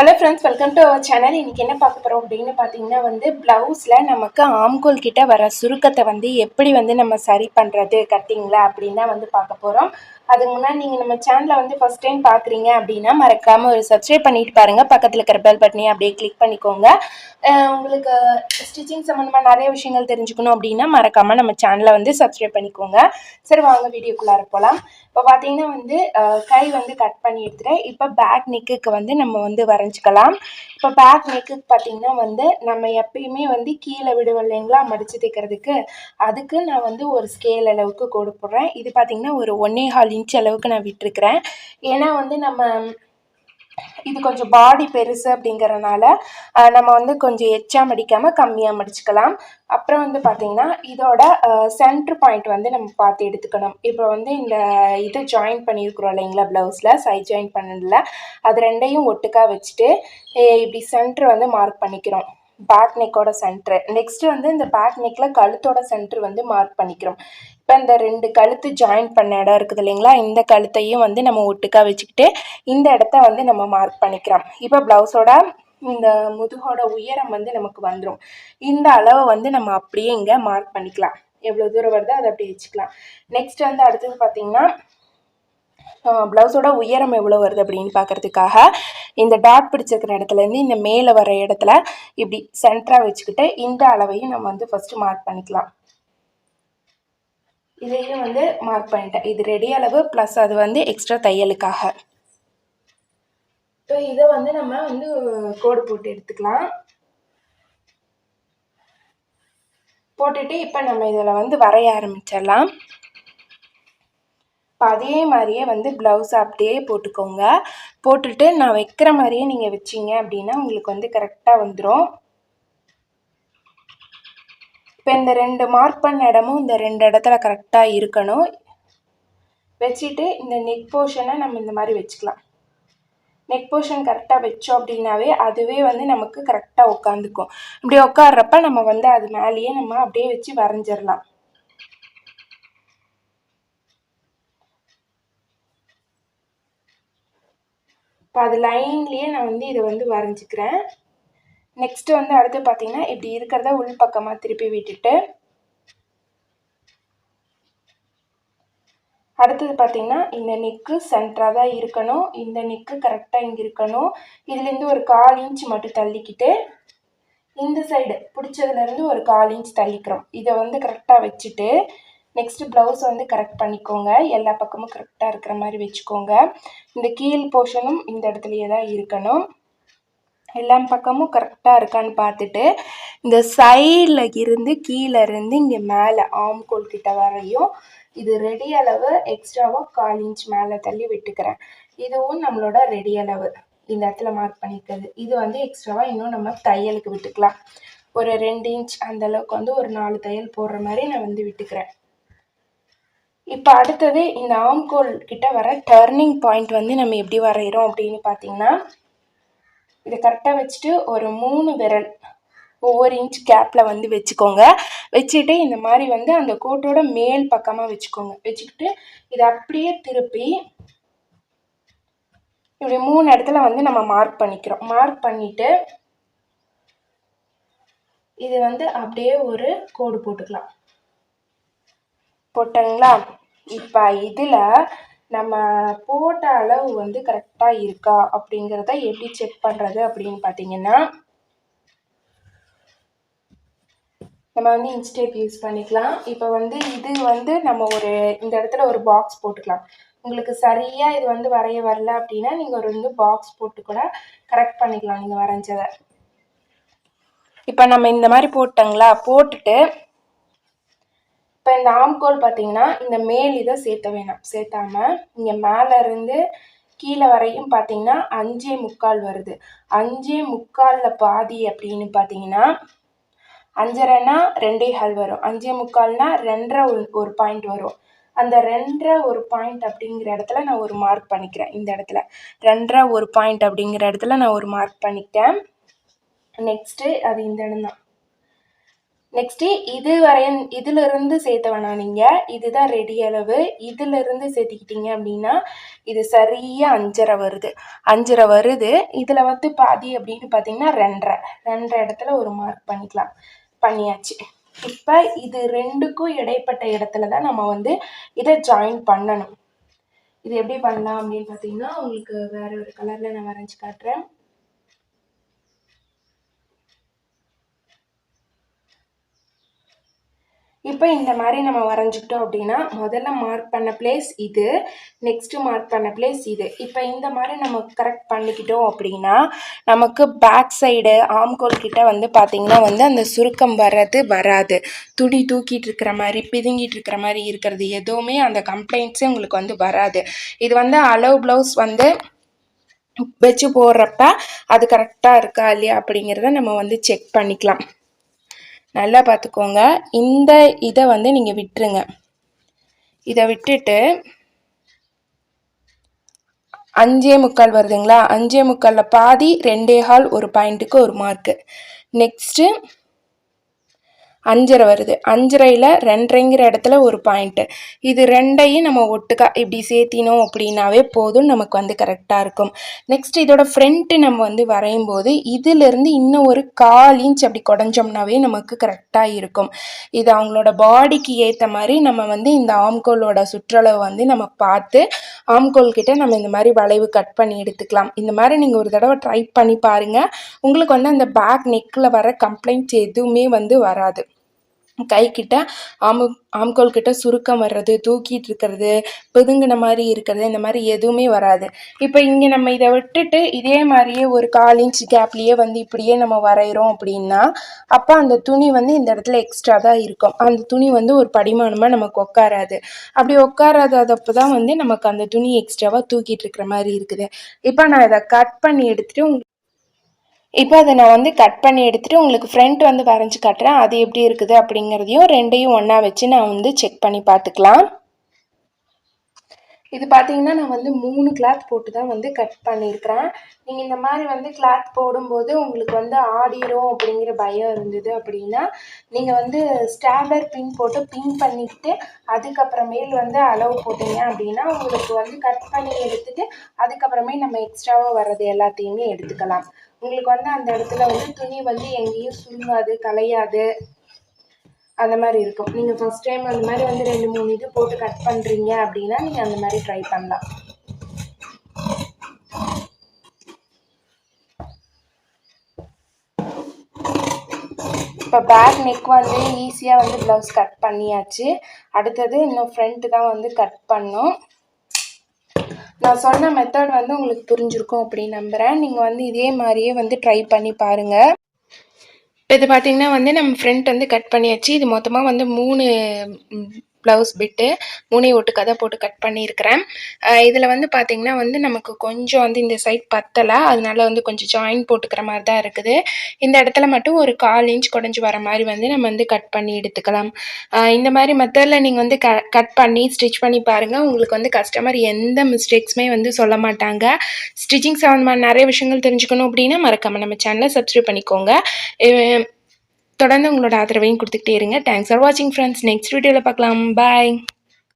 Hello friends welcome to our channel இன்றைக்கி என்ன பார்க்க போகிறோம் அப்படின்னு பார்த்தீங்கன்னா வந்து ப்ளவுஸில் நமக்கு ஆம்கோல் கிட்ட வர சுருக்கத்தை வந்து எப்படி வந்து நம்ம சரி பண்ணுறது கட்டிங்கில் அப்படின்னு தான் வந்து பார்க்க போகிறோம் அதுக்கு முன்னாடி நீங்கள் நம்ம சேனலை வந்து ஃபஸ்ட் டைம் பார்க்குறீங்க அப்படின்னா மறக்காமல் ஒரு சப்ஸ்கிரைப் பண்ணிட்டு பாருங்கள் பக்கத்தில் இருக்கிற பெல் பட்டனையும் அப்படியே கிளிக் பண்ணிக்கோங்க. உங்களுக்கு ஸ்டிச்சிங் சம்மந்தமாக நிறைய விஷயங்கள் தெரிஞ்சுக்கணும் அப்படின்னா மறக்காமல் நம்ம சேனலை வந்து சப்ஸ்கிரைப் பண்ணிக்கோங்க. சரி வாங்க வீடியோக்குள்ளார போகலாம் இப்போ பார்த்தீங்கன்னா வந்து கை வந்து கட் பண்ணி எடுத்துகிறேன் இப்போ பேக் நெக்குக்கு வந்து நம்ம வந்து வரைஞ்சிக்கலாம். இப்போ பேக் நெக்குக்கு பார்த்தீங்கன்னா வந்து நம்ம எப்பயுமே வந்து கீழே விடுவோம் இல்லைங்களா? மடித்து தைக்கிறதுக்கு. அதுக்கு நான் வந்து ஒரு ஸ்கேல் அளவுக்கு கோடு இது பார்த்தீங்கன்னா ஒரு ஒன்னே கால் இன்ச் அளவுக்கு நான் விட்டுருக்குறேன். ஏன்னா வந்து நம்ம இது கொஞ்சம் பாடி பெருசு அப்படிங்கறனால நம்ம வந்து கொஞ்சம் எச்சா மடிக்காமல் கம்மியாக மடிச்சுக்கலாம் அப்புறம் வந்து பார்த்திங்கன்னா இதோட சென்ட்ரு பாயிண்ட் வந்து நம்ம பார்த்து எடுத்துக்கணும். இப்போ வந்து இந்த இது ஜாயின் பண்ணியிருக்கிறோம் இல்லைங்களா ப்ளவுஸில் சைட் ஜாயின் பண்ணதில் அது ரெண்டையும் ஒட்டுக்கா வச்சுட்டு இப்படி சென்ட்ரு வந்து மார்க் பண்ணிக்கிறோம். பேக் நெக்கோட சென்ட்ரு நெக்ஸ்ட் வந்து இந்த பேக் நெக்கில் கழுத்தோட சென்ட்ரு வந்து மார்க் பண்ணிக்கிறோம். இப்போ இந்த ரெண்டு கழுத்து ஜாயின் பண்ண இடம் இருக்குது இல்லைங்களா? இந்த கழுத்தையும் வந்து நம்ம ஒட்டுக்கா வச்சுக்கிட்டு இந்த இடத்த வந்து நம்ம மார்க் பண்ணிக்கிறோம். இப்போ ப்ளவுஸோட இந்த முதுகோட உயரம் வந்து நமக்கு வந்துடும் இந்த அளவை வந்து நம்ம அப்படியே இங்கே மார்க் பண்ணிக்கலாம். எவ்வளோ தூரம் வருதோ அதை அப்படியே வச்சுக்கலாம். நெக்ஸ்ட் வந்து அடுத்தது பார்த்தீங்கன்னா ப்ளவுஸோட உயரம் எவ்வளோ வருது அப்படின்னு பார்க்குறதுக்காக இந்த டாட் பிடிச்சிருக்கிற இடத்துலேருந்து இந்த மேலே வர இடத்துல இப்படி சென்டராக வச்சுக்கிட்டு இந்த அளவையும் நம்ம வந்து ஃபஸ்ட்டு மார்க் பண்ணிக்கலாம். இதையும் வந்து மார்க் பண்ணிட்டேன். இது ரெடி அளவு ப்ளஸ் அது வந்து எக்ஸ்ட்ரா தையலுக்காக. இப்போ இதை வந்து நம்ம வந்து கோடு போட்டு எடுத்துக்கலாம். போட்டுட்டு இப்போ நம்ம இதில் வந்து வரைய ஆரம்பிச்சிடலாம். இப்போ அதே மாதிரியே வந்து ப்ளவுஸ் அப்படியே போட்டுக்கோங்க. போட்டுட்டு நான் வைக்கிற மாதிரியே நீங்கள் வச்சீங்க அப்படின்னா உங்களுக்கு வந்து கரெக்டாக வந்துடும் இப்போ இந்த ரெண்டு மார்க் பண்ண இடமும் இந்த ரெண்டு இடத்துல கரெக்டாக இருக்கணும். வச்சுட்டு இந்த நெக் போர்ஷனை நம்ம இந்த மாதிரி வச்சுக்கலாம். நெக் போர்ஷன் கரெக்டாக வச்சோம் அப்படின்னாவே அதுவே வந்து நமக்கு கரெக்டாக உட்காந்துக்கும் இப்படி உட்கார்றப்ப நம்ம வந்து அது மேலேயே நம்ம அப்படியே வச்சு வரைஞ்சிடலாம் இப்போ அது லைன்லேயே நான் வந்து இதை வந்து வரைஞ்சிக்கிறேன். நெக்ஸ்ட்டு வந்து அடுத்து பார்த்தீங்கன்னா இப்படி இருக்கிறத உள் பக்கமாக திருப்பி விட்டுட்டு அடுத்தது பார்த்தீங்கன்னா இந்த நெக்கு சென்டராக தான் இருக்கணும். இந்த நெக்கு கரெக்டாக இங்கே இருக்கணும். இதுலேருந்து ஒரு கால் இன்ச் மட்டும் தள்ளிக்கிட்டு இந்த சைடு பிடிச்சதுலேருந்து ஒரு கால் இன்ச் தள்ளிக்கிறோம். இதை வந்து கரெக்டாக வச்சுட்டு நெக்ஸ்ட்டு ப்ளவுஸ் வந்து கரெக்ட் பண்ணிக்கோங்க. எல்லா பக்கமும் கரெக்டாக இருக்கிற மாதிரி வச்சுக்கோங்க. இந்த கீழ் போர்ஷனும் இந்த இடத்துலையே தான் இருக்கணும். எல்லா பக்கமும் கரெக்டாக இருக்கான்னு பார்த்துட்டு இந்த சைடில் இருந்து கீழே இருந்து இங்கே மேலே ஆம்கோல் கிட்ட வரையும் இது ரெடி அளவு எக்ஸ்ட்ராவாக கால் இன்ச் மேலே தள்ளி விட்டுக்கிறேன். இதுவும் நம்மளோட ரெடி அளவு. இந்த இடத்துல மார்க் பண்ணிக்கிறது. இது வந்து எக்ஸ்ட்ராவாக இன்னும் நம்ம தையலுக்கு விட்டுக்கலாம். ஒரு ரெண்டு இன்ச் அந்தளவுக்கு வந்து ஒரு நாலு தையல் போடுற மாதிரி நான் வந்து விட்டுக்கிறேன். இப்போ அடுத்தது இந்த ஆம்கோல் கிட்ட வர டர்னிங் பாயிண்ட் வந்து நம்ம எப்படி வரைகிறோம் அப்படின்னு பார்த்தீங்கன்னா இதை கரெக்டாக வச்சுட்டு ஒரு மூணு விரல் ஒவ்வொரு இன்ச் கேப்பில் வந்து வச்சுக்கோங்க. வச்சுட்டு இந்த மாதிரி வந்து அந்த கோட்டோட மேல் பக்கமாக வச்சுக்கோங்க. வச்சுக்கிட்டு இதை அப்படியே திருப்பி இப்படி மூணு இடத்துல வந்து நம்ம மார்க் பண்ணிக்கிறோம். மார்க் பண்ணிவிட்டு இது வந்து அப்படியே ஒரு கோடு போட்டுக்கலாம். போட்டங்களா? இப்போ இதில் நம்ம போட்ட அளவு வந்து கரெக்டாக இருக்கா அப்படிங்கிறத எப்படி செக் பண்ணுறது அப்படின்னு பார்த்தீங்கன்னா நம்ம வந்து இன்ஸ்டேப் யூஸ் பண்ணிக்கலாம். இப்போ வந்து இது வந்து நம்ம ஒரு இந்த இடத்துல ஒரு பாக்ஸ் போட்டுக்கலாம். உங்களுக்கு சரியாக இது வந்து வரைய வரல அப்படின்னா நீங்கள் ஒரு வந்து பாக்ஸ் போட்டு கூட கரெக்ட் பண்ணிக்கலாம். நீங்கள் வரைஞ்சதை. இப்போ நம்ம இந்த மாதிரி போட்டோங்களா? போட்டுட்டு இப்போ இந்த ஆம்கோல் பார்த்தீங்கன்னா இந்த மேல் இதை சேர்த்த வேணாம். சேர்த்தாம இங்கே மேலே இருந்து கீழே வரையும் பார்த்தீங்கன்னா அஞ்சே முக்கால் வருது. அஞ்சே முக்காலில் பாதி அப்படின்னு பார்த்தீங்கன்னா அஞ்சரைனா ரெண்டே ஹால் வரும். அஞ்சே முக்கால்னா ரெண்டரை ஒரு ஒரு பாயிண்ட் வரும். அந்த ரெண்டரை ஒரு பாயிண்ட் அப்படிங்கிற இடத்துல நான் ஒரு மார்க் பண்ணிக்கிறேன். இந்த இடத்துல. ரெண்டரை ஒரு பாயிண்ட் அப்படிங்கிற இடத்துல நான் ஒரு மார்க் பண்ணிக்கிட்டேன். நெக்ஸ்ட்டு அது இந்த இடம் தான். நெக்ஸ்ட்டு இது வரையும் இதிலிருந்து சேர்த்த வேணாம் நீங்கள் இதுதான் ரெடி அளவு. இதிலிருந்து சேர்த்துக்கிட்டீங்க அப்படின்னா இது சரியாக அஞ்சரை வருது. அஞ்சரை வருது. இதில் வந்து பாதி அப்படின்னு பார்த்தீங்கன்னா ரெண்டரை. ரெண்டரை இடத்துல ஒரு மார்க் பண்ணிக்கலாம். பண்ணியாச்சு. இப்போ இது ரெண்டுக்கும் இடைப்பட்ட இடத்துல தான் நம்ம வந்து இதை ஜாயின் பண்ணணும். இது எப்படி பண்ணலாம் அப்படின்னு பார்த்தீங்கன்னா உங்களுக்கு வேற ஒரு கலரில் நான் வரைஞ்சி காட்டுறேன். இப்போ இந்த மாதிரி நம்ம வரைஞ்சிக்கிட்டோம் அப்படின்னா முதல்ல மார்க் பண்ண பிளேஸ் இது நெக்ஸ்ட்டு மார்க் பண்ண பிளேஸ் இது. இப்போ இந்த மாதிரி நம்ம கரெக்ட் பண்ணிக்கிட்டோம் அப்படின்னா நமக்கு பேக் சைடு ஆம்கோல் கிட்ட வந்து பார்த்திங்கன்னா வந்து அந்த சுருக்கம் வர்றது வராது. துணி தூக்கிட்டு இருக்கிற மாதிரி பிதுங்கிட்டு இருக்கிற மாதிரி இருக்கிறது எதுவுமே அந்த கம்ப்ளைண்ட்ஸே உங்களுக்கு வந்து வராது. இது வந்து அளவு ப்ளவுஸ் வந்து வச்சு போடுறப்ப அது கரெக்டாக இருக்கா இல்லையா அப்படிங்கிறத நம்ம வந்து செக் பண்ணிக்கலாம். நல்லா பார்த்துக்கோங்க இந்த இதை வந்து நீங்கள் விட்டுருங்க. இதை விட்டுட்டு அஞ்சே முக்கால் வருதுங்களா? அஞ்சே முக்காலில் பாதி ரெண்டே ஹால் ஒரு பாயிண்ட்டுக்கு ஒரு மார்க்கு நெக்ஸ்ட்டு அஞ்சரை வருது. அஞ்சரையில் ரெண்டரைங்கிற இடத்துல ஒரு பாயிண்ட்டு இது ரெண்டையும் நம்ம ஒட்டுக்கா இப்படி சேர்த்தினோம் அப்படின்னாவே போதும் நமக்கு வந்து கரெக்டாக இருக்கும். நெக்ஸ்ட் இதோட ஃப்ரண்ட்டு நம்ம வந்து வரையும் போது இதிலிருந்து இன்னும் ஒரு கால் இன்ச் அப்படி குடஞ்சோம்னாவே நமக்கு கரெக்டாக இருக்கும். இது அவங்களோட பாடிக்கு ஏற்ற மாதிரி நம்ம வந்து இந்த ஆம்கோலோட சுற்றளவு வந்து நம்ம பார்த்து ஆம்கோல் கிட்ட நம்ம இந்த மாதிரி வளைவு கட் பண்ணி எடுத்துக்கலாம். இந்த மாதிரி நீங்கள் ஒரு தடவை ட்ரை பண்ணி பாருங்கள் உங்களுக்கு வந்து அந்த பேக் நெக்கில் வர கம்ப்ளைண்ட்ஸ் எதுவுமே வந்து வராது. கைக்கிட்ட ஆமு ஆம்கோல் கிட்ட சுருக்கம் வர்றது தூக்கிட்டு இருக்கிறது பிதுங்கின மாதிரி இருக்கிறது இந்த மாதிரி எதுவுமே வராது. இப்போ இங்கே நம்ம இதை விட்டுட்டு இதே மாதிரியே ஒரு கால் இன்ச் கேப்லேயே வந்து இப்படியே நம்ம வரைகிறோம் அப்படின்னா அப்போ அந்த துணி வந்து இந்த இடத்துல எக்ஸ்ட்ரா தான் இருக்கும். அந்த துணி வந்து ஒரு படிமானமாக நமக்கு உட்காராது அப்படி உட்காராதப்போ தான் வந்து நமக்கு அந்த துணி எக்ஸ்ட்ராவாக தூக்கிட்டு இருக்கிற மாதிரி இருக்குது. இப்போ நான் இதை கட் பண்ணி எடுத்துகிட்டு இப்போ அதை நான் வந்து கட் பண்ணி எடுத்துகிட்டு உங்களுக்கு ஃப்ரண்ட் வந்து வரைஞ்சி காட்டுறேன். அது எப்படி இருக்குது அப்படிங்கிறதையும் ரெண்டையும் ஒன்றா வச்சு நான் வந்து செக் பண்ணி பார்த்துக்கலாம். இது பார்த்தீங்கன்னா நான் வந்து மூணு கிளாத் போட்டு தான் வந்து கட் பண்ணியிருக்கிறேன். நீங்கள் இந்த மாதிரி வந்து கிளாத் போடும்போது உங்களுக்கு வந்து ஆடிரும் அப்படிங்கிற பயம் இருந்தது அப்படின்னா நீங்கள் வந்து ஸ்டாப்லர் பின் போட்டு பின் பண்ணிக்கிட்டு அதுக்கப்புறமேல் வந்து அளவு போட்டீங்க அப்படின்னா உங்களுக்கு வந்து கட் பண்ணி எடுத்துகிட்டு அதுக்கப்புறமே நம்ம எக்ஸ்ட்ராவாக வர்றது எல்லாத்தையுமே எடுத்துக்கலாம். உங்களுக்கு வந்து அந்த இடத்துல வந்து துணி வந்து எங்கேயும் சுருங்காது கலையாது. அந்த மாதிரி இருக்கும். நீங்கள் ஃபஸ்ட் டைம் அந்த மாதிரி வந்து ரெண்டு மூணு இது போட்டு கட் பண்ணுறீங்க அப்படின்னா நீங்கள் அந்த மாதிரி ட்ரை பண்ணலாம். இப்போ பேக் நெக் வந்து ஈஸியாக வந்து ப்ளவுஸ் கட் பண்ணியாச்சு. அடுத்தது இன்னும் ஃப்ரண்ட்டு தான் வந்து கட் பண்ணும். நான் சொன்ன மெத்தட் வந்து உங்களுக்கு புரிஞ்சிருக்கும் அப்படின்னு நம்புகிறேன் நீங்கள் வந்து இதே மாதிரியே வந்து ட்ரை பண்ணி பாருங்கள் இப்போ இது பார்த்திங்கன்னா வந்து நம்ம ஃப்ரண்ட் வந்து கட் பண்ணியாச்சு. இது மொத்தமாக வந்து மூணு ப்ளவுஸ் பிட்டு மூணை ஒட்டு கதை போட்டு கட் பண்ணியிருக்கிறேன். இதில் வந்து பார்த்திங்கன்னா வந்து நமக்கு கொஞ்சம் வந்து இந்த சைட் பத்தலை. அதனால வந்து கொஞ்சம் ஜாயின் போட்டுக்கிற மாதிரி தான் இருக்குது. இந்த இடத்துல மட்டும் ஒரு கால் இன்ச் குடஞ்சி வர மாதிரி வந்து நம்ம வந்து கட் பண்ணி எடுத்துக்கலாம். இந்த மாதிரி மெத்தடில் நீங்கள் வந்து க கட் பண்ணி ஸ்டிச் பண்ணி பாருங்கள் உங்களுக்கு வந்து கஸ்டமர் எந்த மிஸ்டேக்ஸுமே வந்து சொல்ல மாட்டாங்க. ஸ்டிச்சிங் சம்மந்தமான நிறைய விஷயங்கள் தெரிஞ்சுக்கணும் அப்படின்னா மறக்காமல் நம்ம சேனலை சப்ஸ்கிரைப் பண்ணிக்கோங்க. தொடர்ந்து உங்களோட ஆதரவையும் கொடுத்துக்கிட்டே இருங்க. தேங்க்ஸ் ஃபார் வாட்சிங் ஃப்ரெண்ட்ஸ் நெக்ஸ்ட் வீடியோவில் பார்க்கலாம். பாய்